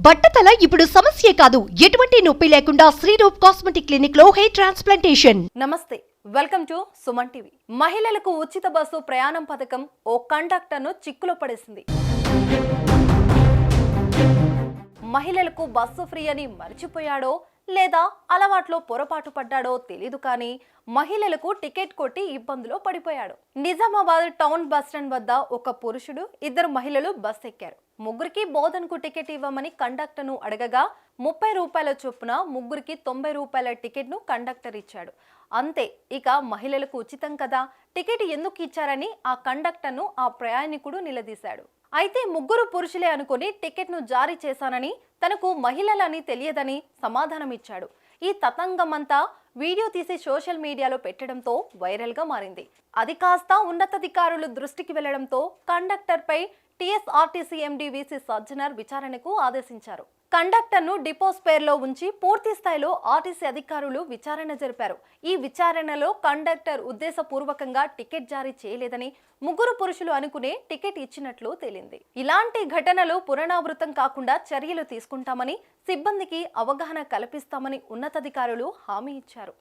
బట్టతల ఇప్పుడు సమస్యే కాదు. ఎటువంటి నొప్పి లేకుండా శ్రీరూప్ కాస్మెటిక్ క్లినిక్లో హెయిర్ ట్రాన్స్ప్లాంటేషన్. నమస్తే వెల్కమ్ టు సుమన్ టీవీ. మహిళలకు ఉచిత బస్సు ప్రయాణం పథకం ఓ కండక్టర్ను చిక్కులో పడేసింది. మహిళలకు బస్సు ఫ్రీ అని మర్చిపోయాడో లేదా అలవాట్లో పొరపాటు పడ్డాడో తెలీదు కానీ మహిళలకు టికెట్ కొట్టి ఇబ్బందులో పడిపోయాడు. నిజామాబాద్ టౌన్ బస్ స్టాండ్ వద్ద ఒక పురుషుడు ఇద్దరు మహిళలు బస్ ఎక్కారు. ముగ్గురికి బోధన్కు టికెట్ ఇవ్వమని కండక్టర్ను అడగగా ముప్పై రూపాయల చొప్పున ముగ్గురికి తొంభై రూపాయల టికెట్ను కండక్టర్ ఇచ్చాడు. అంతే ఇక మహిళలకు ఉచితం కదా? టికెట్ ఎందుకు ఇచ్చారని ఆ కండక్టర్ను ఆ ప్రయాణికుడు నిలదీశాడు. అయితే ముగ్గురు పురుషులే అనుకుని టికెట్ను జారీ చేశానని తనకు మహిళలని తెలియదని సమాధానమిచ్చాడు ఈ తతంగమంతా వీడియో తీసి సోషల్ మీడియాలో పెట్టడంతో వైరల్గా మారింది. అది కాస్త ఉన్నతాధికారులు దృష్టికి వెళ్ళడంతో కండక్టర్పై టీఎస్ఆర్టీసీ ఎండీ వీసీ సజ్జనర్ విచారణకు ఆదేశించారు. కండక్టర్ను డిపో స్పేర్లో ఉంచి పూర్తి స్థాయిలో ఆర్టీసీ అధికారులు విచారణ జరిపారు. ఈ విచారణలో కండక్టర్ ఉద్దేశపూర్వకంగా టికెట్ జారీ చేయలేదని ముగ్గురు పురుషులు అనుకునే టికెట్ ఇచ్చినట్లు తేలింది. ఇలాంటి ఘటనలు పునరావృతం కాకుండా చర్యలు తీసుకుంటామని సిబ్బందికి అవగాహన కల్పిస్తామని ఉన్నతాధికారులు హామీ ఇచ్చారు.